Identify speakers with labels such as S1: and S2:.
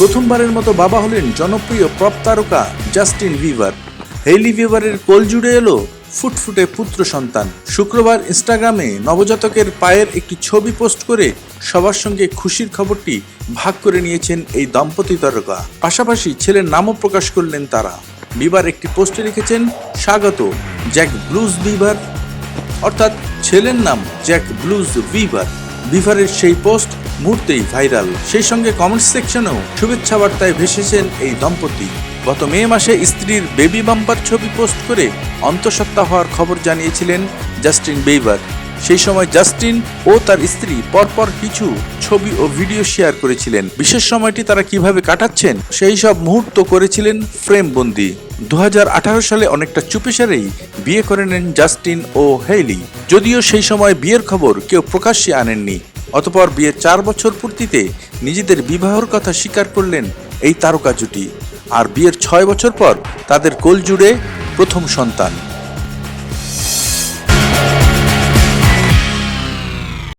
S1: প্রথমবারের মতো বাবা হলেন জনপ্রিয় প্রপ তারকা জাস্টিন বিভার। হেইলি বিভারের কোল জুড়ে এলো ফুটফুটে পুত্র সন্তান। শুক্রবার ইনস্টাগ্রামে নবজাতকের পায়ের একটি ছবি পোস্ট করে সবার সঙ্গে খুশির খবরটি ভাগ করে নিয়েছেন এই দম্পতি তারকা। পাশাপাশি ছেলের নামও প্রকাশ করলেন তারা। বিবার একটি পোস্টে লিখেছেন, স্বাগত, জ্যাক ব্লুজ বিভার। অর্থাৎ ছেলের নাম জ্যাক ব্লুজ বিভার। বিভারের সেই পোস্ট মুহূর্তেই ভাইরাল। সেই সঙ্গে কমেন্ট সেকশনেও শুভেচ্ছা বার্তায় ভেসেছেন এই দম্পতি। গত মে মাসে স্ত্রীর বেবি বাম্পার ছবি পোস্ট করে অন্তঃসত্ত্বা হওয়ার খবর জানিয়েছিলেন জাস্টিন বেইবার সেই সময় জাস্টিন ও তার স্ত্রী পরপর কিছু ছবি ও ভিডিও শেয়ার করেছিলেন। বিশেষ সময়টি তারা কীভাবে কাটাচ্ছেন, সেই সব মুহূর্ত করেছিলেন ফ্রেম বন্দি দু সালে অনেকটা চুপেসারেই বিয়ে করে নেন জাস্টিন ও হেইলি যদিও সেই সময় বিয়ের খবর কেউ প্রকাশ্যে আনেননি। অতপর বিয়ের চার বছর পূর্তিতে নিজেদের বিবাহর কথা স্বীকার করলেন এই তারকা জুটি। আর বিয়ের ছয় বছর পর তাদের কোল জুড়ে প্রথম সন্তান।